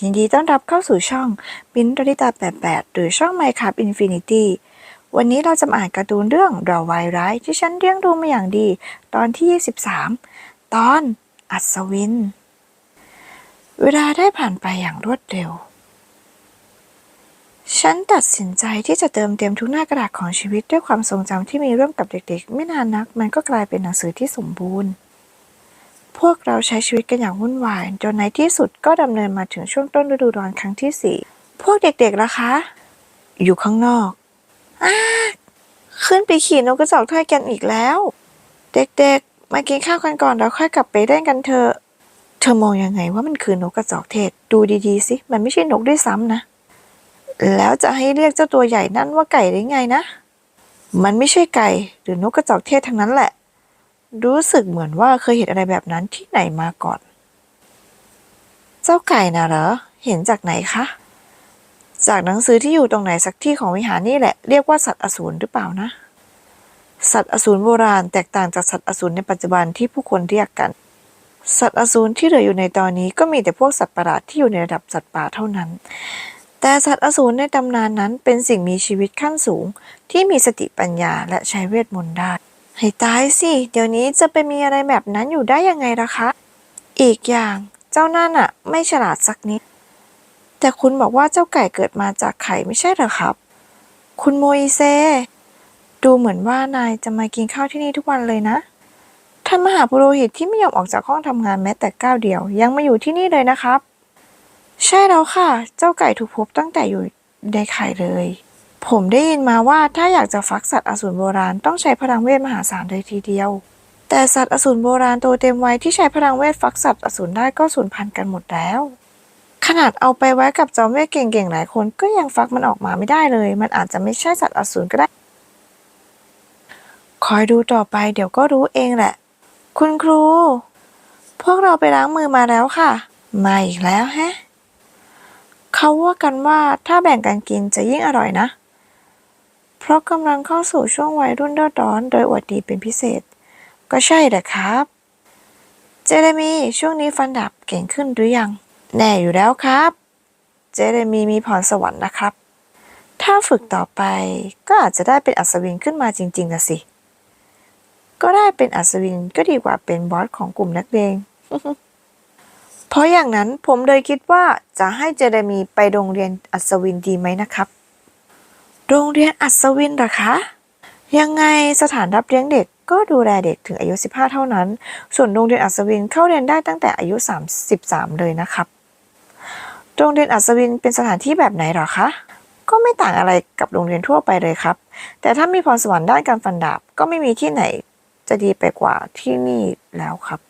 ยินดีต้อนรับเข้าสู่ช่องบินรดิตา 88 หรือช่อง Minecraft Infinity วันนี้เราจะมาอ่านการ์ตูนเรื่องดราไวร้ายที่ฉันเลี้ยงดูมาอย่างดี ตอนที่ 23 ตอนอัศวิน เวลาได้ผ่านไปอย่างรวดเร็ว ฉันตัดสินใจที่จะเติมเต็มทุกหน้ากระดาษของชีวิตด้วยความทรงจำที่มีร่วมกับเด็กๆ ไม่นานนัก มันก็กลายเป็นหนังสือที่สมบูรณ์ พวกเราใช้ชีวิตกันอย่างวุ่นวาย จนในที่สุดก็ดำเนินมาถึงช่วงต้นฤดูร้อนครั้งที่สี่พวกเด็กๆล่ะคะ อยู่ข้างนอกอ้าขึ้นไปขี่นกกระจอกถ้วยกันอีกแล้ว เด็กๆ มากินข้าวกันก่อนแล้วค่อยกลับไปเล่นกันเถอะ เธอมองยังไงว่ามันคือนกกระจอกเทศ ดูดีๆสิ มันไม่ใช่นกด้วยซ้ำนะ แล้วจะให้เรียกเจ้าตัวใหญ่นั่นว่าไก่ได้ไงนะ มันไม่ใช่ไก่หรือนกกระจอกเทศทั้งนั้นแหละ รู้สึกเหมือนว่าเคยเห็นอะไรแบบนั้นที่ไหนมาก่อน เจ้าไก่น่ะเหรอ เห็นจากไหนคะ จากหนังสือที่อยู่ตรงไหนสักที่ของวิหารนี่แหละ เรียกว่าสัตว์อสูรหรือเปล่านะ สัตว์อสูรโบราณแตกต่างจากสัตว์อสูรในปัจจุบันที่ผู้คนเรียกกัน สัตว์อสูรที่เหลืออยู่ในตอนนี้ก็มีแต่พวกสัตว์ประหลาดที่อยู่ในระดับสัตว์ป่าเท่านั้น แต่สัตว์อสูรในตำนานนั้นเป็นสิ่งมีชีวิตขั้นสูงที่มีสติปัญญาและใช้เวทมนต์ได้ ให้ตายสิ เดี๋ยวนี้จะไปมีอะไรแบบนั้นอยู่ได้ยังไงล่ะคะ อีกอย่างเจ้านั่นอะไม่ฉลาดสักนิด แต่คุณบอกว่าเจ้าไก่เกิดมาจากไข่ไม่ใช่เหรอครับ คุณโมอิเซ ดูเหมือนว่านายจะมากินข้าวที่นี่ทุกวันเลยนะ ท่านมหาปุโรหิตที่ไม่ยอมออกจากห้องทำงานแม้แต่ก้าวเดียว ยังมาอยู่ที่นี่เลยนะครับ ใช่แล้วค่ะ เจ้าไก่ถูกพบตั้งแต่อยู่ในไข่เลย ผมได้ยินมาว่าถ้าอยากจะฟักสัตว์อสูรโบราณต้องใช้พลังเวทมหาศาลเลยทีเดียว แต่สัตว์อสูรโบราณตัวเต็มวัยที่ใช้พลังเวทฟักสัตว์อสูรได้ก็สูญพันธุ์กันหมดแล้ว ขนาดเอาไปไว้กับจอมเวทเก่งๆหลายคนก็ยังฟักมันออกมาไม่ได้เลย มันอาจจะไม่ใช่สัตว์อสูรก็ได้ คอยดูต่อไปเดี๋ยวก็รู้เองแหละ คุณครู พวกเราไปล้างมือมาแล้วค่ะ มาอีกแล้วแฮะเขาว่ากันว่าถ้าแบ่งกันกินจะยิ่งอร่อยนะ ราะกำลังเข้าสู่ช่วงวัยรุ่นเดือดร้อนโดยอวดดีเป็นพิเศษ ก็ใช่แหละครับ เจเรมีช่วงนี้ฟันดาบเก่งขึ้นหรือยัง แน่อยู่แล้วครับ เจเรมีมีพรสวรรค์นะครับ ถ้าฝึกต่อไปก็อาจจะได้เป็นอัศวินขึ้นมาจริงๆนะสิ ก็ได้เป็นอัศวินก็ดีกว่าเป็นบอสของกลุ่มนักเลงเพราะอย่างนั้นผมเลยคิดว่าจะให้เจเรมีไปโรงเรียนอัศวินดีไหมนะครับ โรงเรียนอัศวินหรอคะ ยังไงสถานรับเลี้ยงเด็กก็ดูแลเด็กถึงอายุ 15 เท่านั้น ส่วนโรงเรียนอัศวินเข้าเรียนได้ตั้งแต่อายุ 33 เลยนะครับ โรงเรียนอัศวินเป็นสถานที่แบบไหนหรอคะ ก็ไม่ต่างอะไรกับโรงเรียนทั่วไปเลยครับ แต่ถ้ามีพรสวรรค์ด้านการฟันดาบก็ไม่มีที่ไหนจะดีไปกว่าที่นี่แล้วครับ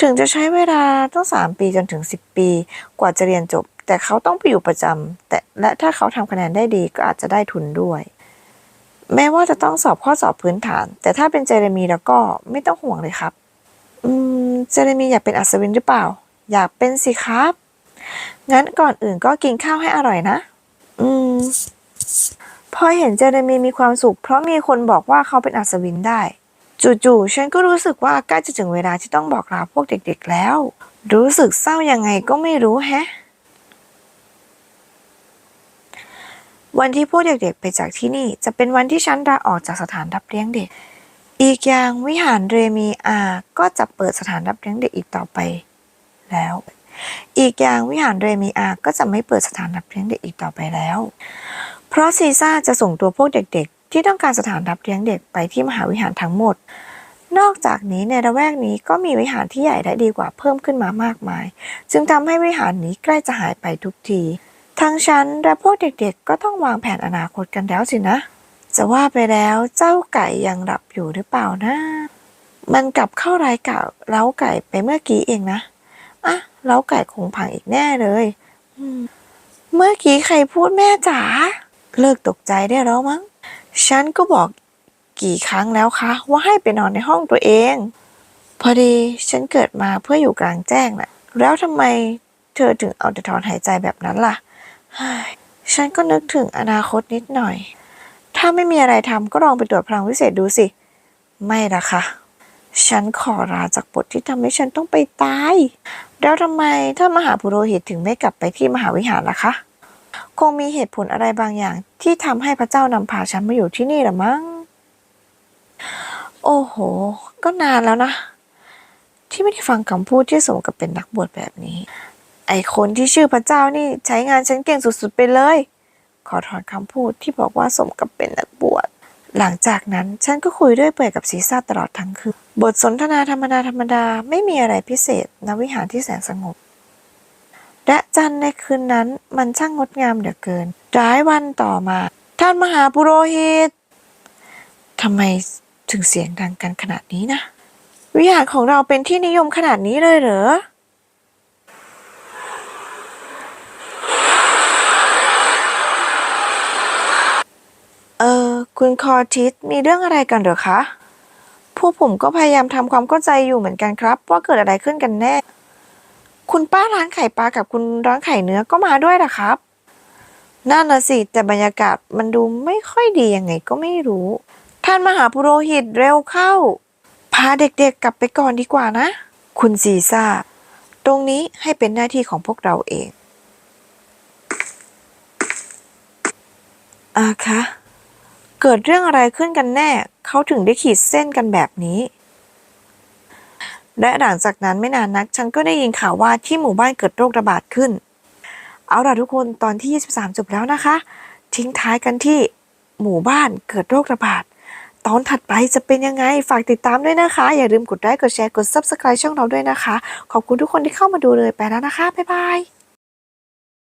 ถึงจะใช้เวลาตั้งสามปีจนถึงสิบปี กว่าจะเรียนจบ แต่เขาต้องไปอยู่ประจำแต่และถ้าเขาทำคะแนนได้ดีก็อาจจะได้ทุนด้วย แม้ว่าจะต้องสอบข้อสอบพื้นฐาน แต่ถ้าเป็นเจเรมีแล้วก็ไม่ต้องห่วงเลยครับ อืม เจเรมีอยากเป็นอัศวินหรือเปล่า อยากเป็นสิครับ งั้นก่อนอื่นก็กินข้าวให้อร่อยนะ อืมพอเห็นเจเรมีมีความสุข เพราะมีคนบอกว่าเขาเป็นอัศวินได้ จู่ๆฉันก็รู้สึกว่าใกล้จะถึงเวลาที่ต้องบอกลาพวกเด็กๆแล้ว รู้สึกเศร้ายังไงก็ไม่รู้แฮะ วันที่พวกเด็กๆไปจากที่นี่ จะเป็นวันที่ฉันลาออกจากสถานรับเลี้ยงเด็ก อีกอย่างวิหารเรมีอาก็จะเปิดสถานรับเลี้ยงเด็กอีกต่อไปแล้ว อีกอย่างวิหารเรมีอาก็จะไม่เปิดสถานรับเลี้ยงเด็กอีกต่อไปแล้ว เพราะซีซ่าจะส่งตัวพวกเด็กๆ ที่ต้องการสถานรับเลี้ยงเด็กไปที่มหาวิหารทั้งหมด นอกจากนี้ในระแวกนี้ก็มีวิหารที่ใหญ่และดีกว่าเพิ่มขึ้นมามากมาย จึงทำให้วิหารนี้ใกล้จะหายไปทุกที ทั้งฉันและพวกเด็กๆ ก็ต้องวางแผนอนาคตกันแล้วสินะ จะว่าไปแล้วเจ้าไก่ยังหลับอยู่หรือเปล่านะ มันกลับเข้ารายเก่าเล้าไก่ไปเมื่อกี้เองนะอะเล้าไก่คงพังอีกแน่เลยเมื่อกี้ใครพูดแม่จ๋าเลิกตกใจได้แล้วมั้ง ฉันก็บอกกี่ครั้งแล้วคะว่าให้ไปนอนในห้องตัวเอง พอดีฉันเกิดมาเพื่ออยู่กลางแจ้งน่ะ แล้วทำไมเธอถึงเอาแต่ถอนหายใจแบบนั้นล่ะฉันก็นึกถึงอนาคตนิดหน่อย ถ้าไม่มีอะไรทำก็ลองไปตรวจพลังวิเศษดูสิ ไม่ละค่ะ ฉันขอลาจากบทที่ทำให้ฉันต้องไปตาย แล้วทำไมท่ามหาปุโรหิตถึงไม่กลับไปที่มหาวิหารล่ะคะ คงมีเหตุผลอะไรบางอย่าง ที่ทำให้พระเจ้านำพาฉันมาอยู่ที่นี่ละมั้ง โอ้โห ก็นานแล้วนะ ที่ไม่ได้ฟังคำพูดที่สมกับเป็นนักบวชแบบนี้ ไอคนที่ชื่อพระเจ้านี่ใช้งานฉันเก่งสุดๆไปเลย ขอถอนคำพูดที่บอกว่าสมกับเป็นนักบวช หลังจากนั้นฉันก็คุยด้วยเปื่อยกับซีซ่าตลอดทั้งคืน บทสนทนาธรรมดาธรรมดาไม่มีอะไรพิเศษณวิหารที่แสนสงบ และจันทร์ในคืนนั้นมันช่างงดงามเหลือเกินร้ายวันต่อมา ท่านมหาปุโรหิตทำไมถึงเสียงดังกันขนาดนี้นะ วิหารของเราเป็นที่นิยมขนาดนี้เลยเหรอเออคุณคอทิสมีเรื่องอะไรกันเหรอคะ พวกผมก็พยายามทำความเข้าใจอยู่เหมือนกันครับ ว่าเกิดอะไรขึ้นกันแน่ คุณป้าร้านไข่ปลากับคุณร้านไข่เนื้อก็มาด้วยนะครับนั่นน่ะสิ แต่บรรยากาศมันดูไม่ค่อยดียังไงก็ไม่รู้ ท่านมหาปุโรหิตเร็วเข้า พาเด็กๆกลับไปก่อนดีกว่านะ คุณซีซ่า ตรงนี้ให้เป็นหน้าที่ของพวกเราเองอาคะ เกิดเรื่องอะไรขึ้นกันแน่ เขาถึงได้ขีดเส้นกันแบบนี้ และหลังจากนั้นไม่นานนัก ฉันก็ได้ยินข่าวว่าที่หมู่บ้านเกิดโรคระบาดขึ้น เอาล่ะทุกคนตอนที่ 23 จบแล้วนะคะ ทิ้งท้ายกันที่หมู่บ้านเกิดโรคระบาด ตอนถัดไปจะเป็นยังไง ฝากติดตามด้วยนะคะ อย่าลืมกดไลค์กดแชร์กด Subscribe ช่องเราด้วยนะคะ ขอบคุณทุกคนที่เข้ามาดูเลยไปแล้วนะคะ บ๊ายบาย